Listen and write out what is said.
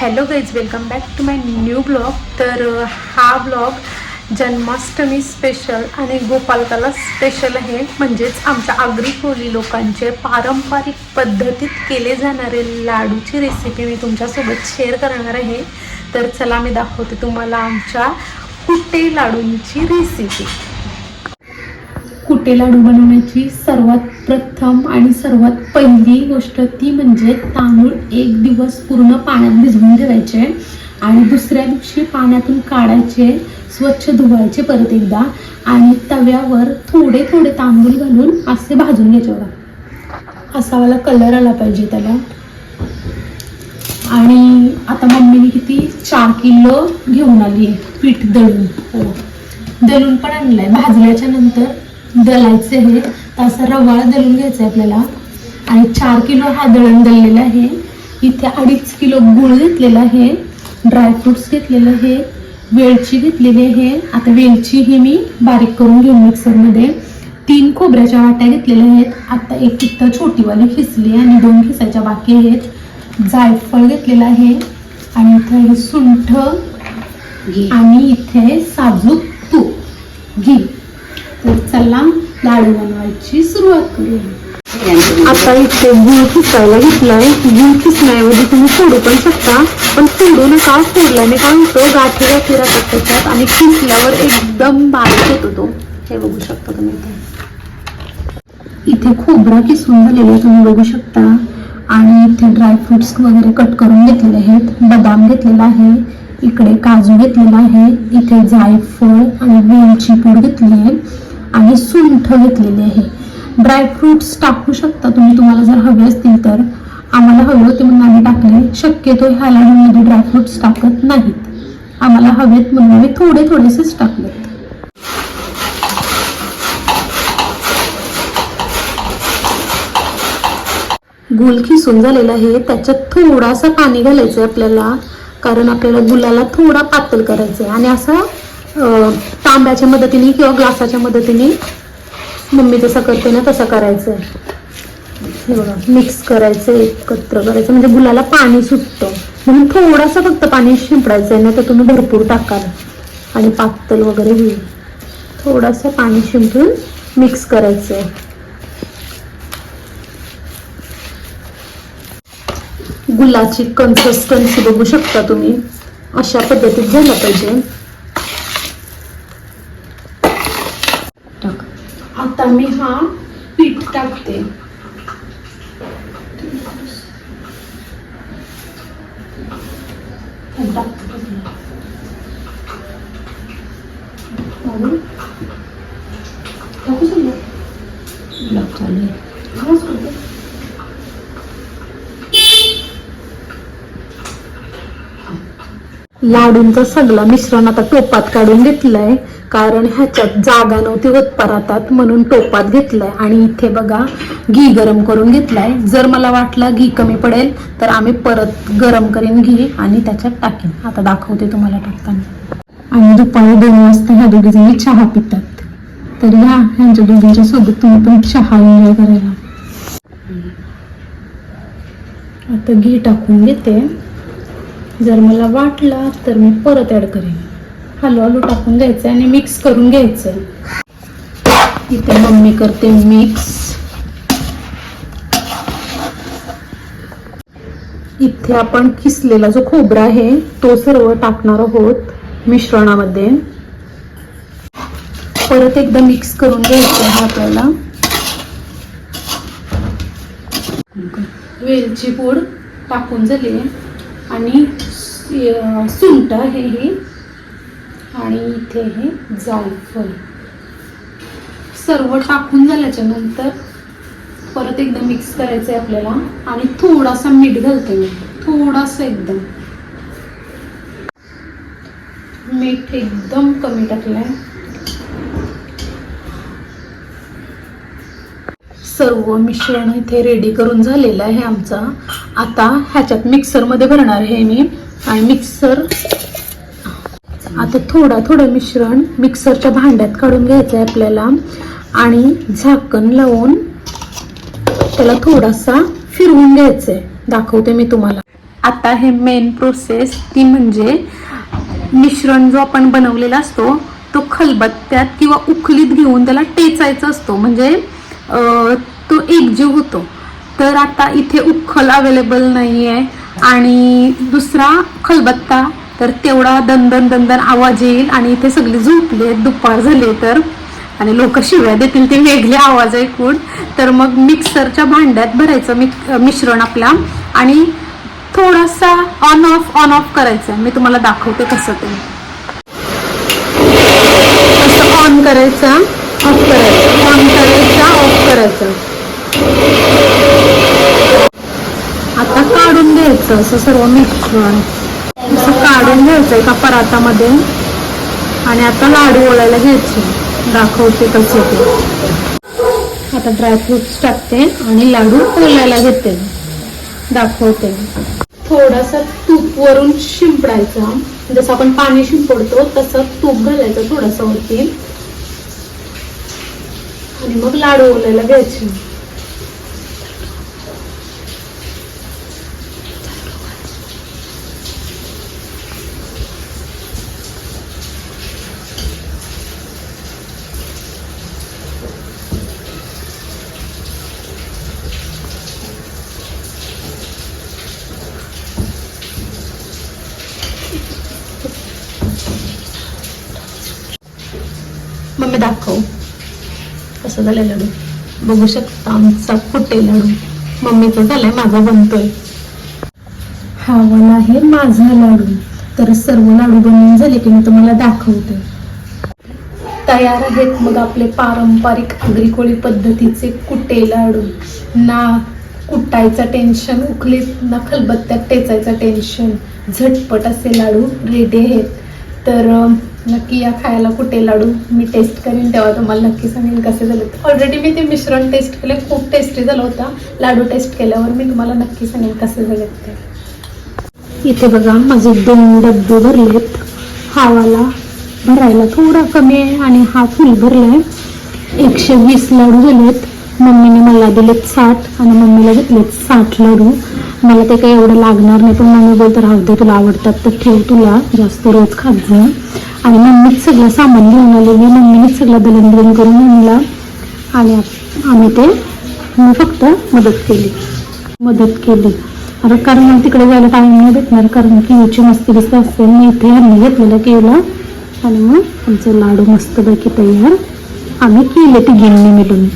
Hello guys welcome back to my new blog तर हा blog Janmashtami special आणि Gopalkala special आहे. म्हणजेच आमच्या आगरी कोळी लोकांचे पारंपरिक पद्धतीत केले जाणारे लाडूची रेसिपी मी तुमच्यासोबत शेअर करणार आहे. तर चला मी दाखवते तुम्हाला आमच्या कुट्टे लाडूंची रेसिपी कुटे लाडू बनवण्याची सर्वात प्रथम आणि सर्वात पहिली गोष्ट ती म्हणजे तांदूळ एक दिवस पूर्ण पाण्यात भिजवून ठेवायचे आणि दुसऱ्या दिवशी पाण्यातून काढायचे स्वच्छ धुवायचे परत एकदा आणि तव्यावर थोडे थोडे तांदूळ घालून असे भाजून घ्यायचे बघा. असा मला कलर आला पाहिजे त्याला. आणि आता मम्मीने किती चार किलो घेऊन आली आहे पीठ दळून. हो. दळून पण आणलंय. भाजल्याच्या नंतर दलायचे हे. तर असा रवाळा दळून घ्यायचा आहे आपल्याला. आणि चार किलो हा दळण दळलेला आहे. इथे अडीच किलो गुळ घेतलेला आहे. ड्रायफ्रुट्स घेतलेलं आहे. वेलची घेतलेली आहे. आता वेलची ही मी बारीक करून घेऊन मिक्सरमध्ये. तीन खोबऱ्याच्या वाट्या घेतलेल्या आहेत. आता एक तिथं छोटीवाली खिसली आणि दोन खिसायच्या बाकी आहेत. जायफळ घेतलेलं आहे. आणि इथे आहे सुंठ आणि इथे साजूक तूप. घी. तर चला लाडू बनवायची सुरुवात करूया. आता इथे गुळ खिसायला घेतलाय. गुळ तुम्ही फोडू पण शकता. पण फोडू नका. फोडल्याने काय होतं? गाठी गाठी राहतात त्याच्यात आणि एकदम बारीक होतो तो. हे बघू शकता तुम्ही इथे. इथे खोबरा किसून झालेला तुम्ही बघू शकता. आणि इथे ड्रायफ्रुट्स वगैरे कट करून घेतलेले आहेत. बदाम घेतलेला आहे. इकडे काजू घेतलेला आहे. इथे जायफळ आणि वेलची पूड घेतली आहे. आणि सुंठ घेतलेली आहे. ड्रायफ्रुट्स टाकू शकता तुम्ही तुम्हाला जर हवे असतील तर. आम्हाला हवे होते म्हणून आम्ही टाकले. शक्यतो ह्या लाडूमध्ये ड्रायफ्रुट्स टाकत नाहीत. आम्हाला हवेत म्हणून आम्ही थोडे थोडेसेच टाकलेत. गुल खिसून झालेला आहे. त्याच्यात थोडासा पाणी घालायचं आहे आपल्याला. कारण आपल्याला गुलाला थोडा पातळ करायचं आहे आणि असा तांब्याच्या मदतीने किंवा ग्लासाच्या मदतीने मम्मी जसं करते ना तसं करायचं. आहे हे बघा मिक्स करायचं एकत्र करायचं. म्हणजे गुलाला पाणी सुटतं. म्हणून थोडासा फक्त पाणी शिंपडायचं आहे ना तर तुम्ही भरपूर टाकाल. आणि पातळ वगैरे होईल. थोडासा पाणी शिंपडून मिक्स करायचं. आहे गुलाची कन्सिस्टन्सी बघू शकता तुम्ही. अशा पद्धतीत झालं पाहिजे टाक. आता मी हा पीठ टाकते. टाकू समजा लाडूंचं सगळं मिश्रण आता टोपात काढून घेतलंय. कारण ह्याच्यात जागा नव्हती होत परातात म्हणून टोपात घेतलंय. आणि इथे बघा घी गरम करून घेतलाय. जर मला वाटलं घी कमी पडेल तर आम्ही परत गरम करीन घी आणि त्याच्यात टाकेन. आता दाखवते तुम्हाला टाकताना. आणि दुपारी दोन वाजता ह्या दोघी जणी चहा पितात. तर या ह्यांच्या दोघींच्या सोबत तुम्ही पण चहा एन्जॉय करायला. आता घी टाकून घेते. जर मला वाटला तर मी परत ऍड करेन. हलू हलू टाकून घ्यायचं आणि मिक्स करून घ्यायचं इथे मम्मी करते मिक्स इथे आपण किसलेला जो खोबरा आहे तो सर्व टाकणार आहोत मिश्रणामध्ये. परत एकदा मिक्स करून घ्यायचं आहे आपल्याला. वेलची पूड टाकून झाली आणि अं, हे हे ही. आणि इथे हे जायफळ. सर्व टाकून झाल्याच्यानंतर परत एकदा मिक्स करायचं आहे आपल्याला. आणि थोडासा मीठ घालते मी. थोडासा एकदम. मीठ एकदम कमी टाकलंय. सर्व मिश्रण इथे रेडी करून झालेलं आहे आमचा. आता ह्याच्यात मिक्सरमध्ये भरणार आहे मी. आणि मिक्सर आता थोडा थोडं मिश्रण मिक्सरच्या भांड्यात काढून घ्यायचं आहे आपल्याला. आणि झाकण लावून त्याला थोडासा फिरवून घ्यायचं आहे दाखवते मी तुम्हाला. आता हे मेन प्रोसेस ती म्हणजे मिश्रण जो आपण बनवलेला असतो तो खलबत्त्यात किंवा उखलीत घेऊन त्याला टेचायचा असतो. म्हणजे तो एकजीव होतो. तर आता इथे उखल अवेलेबल नाही आहे आणि दुसरा खलबत्ता. तर तेवढा दंदन दंदन आवाज येईल आणि इथे सगळे झोपले दुपार झाले तर. आणि लोक शिव्या देतील ते वेगळे आवाज ऐकून. तर मग मिक्सरच्या भांड्यात भरायचं मिक मिश्रण आपला. आणि थोडासा ऑन ऑफ ऑन ऑफ करायचं. मी तुम्हाला दाखवते कसं ते. असं ऑन करायचं. ऑफ करायचं ऑन करायचा ऑफ करायचं. आता काढून घ्यायचं असं सर्व मिश्रण असं काढून घ्यायचं एका परातामध्ये. आणि आता लाडू ओळायला घ्यायचे. दाखवते कसे ते. आता ड्रायफ्रुट्स टाकते आणि लाडू ओलायला घेते. दाखवते. थोडासा तूप वरून शिंपडायचा. जसं आपण पाणी शिंपडतो तसं तूप घालायचं थोडंसं वरती. आणि मग लाडू ओलायला घ्यायचे मम्मी कसं झालंय लाडू. बघू शकता आमचा कुठे लाडू. मम्मीचा झालाय माझा बनतोय. हा वाला आहे माझा लाडू. तर सर्व लाडू बनवून झाले की मी तुम्हाला दाखवते. तयार आहेत मग आपले पारंपरिक आगरी कोळी पद्धतीचे कुटे लाडू? ना कुटायचं टेन्शन उखलीत ना खलबत्त्यात टेचायचं टेन्शन झटपट असे लाडू रेडी आहेत. तर नक्की या खायला कुठे लाडू? मी टेस्ट करेन तेव्हा तुम्हाला नक्की सांगेन कसे झाले. ऑलरेडी मी ते मिश्रण टेस्ट केले खूप टेस्टी झालं होता. लाडू टेस्ट केल्यावर मी तुम्हाला नक्की सांगेन कसे झाले ते. इथे बघा माझे दोन डब्बे भरलेत. हावाला भरायला थोडा कमी आहे आणि हा फुल भरलाय. एकशे वीस लाडू झालेत. मम्मीने मला दिलेत साठ आणि मम्मीला घेतलेत साठ लाडू. मला ते काही एवढं लागणार नाही पण मम्मी बोलतं राहू दे तुला आवडतात तर ठेव तुला. जास्त रोज खात जा. आणि मम्मीच सगळं सामान घेऊन आलेली मम्मीनेच सगळं दलनदलन करून आणला. आणि आम्ही ते मी फक्त मदत केली. मदत केली. अरे कारण मला तिकडे जायला टाइम नाही भेटणार. कारण किवची मस्ती बिस्त असते. मी इथे आम्ही घेतलेलं केलं. आणि मग आमचे लाडू मस्तपैकी तयार. आम्ही केले तिघींनी मिळून.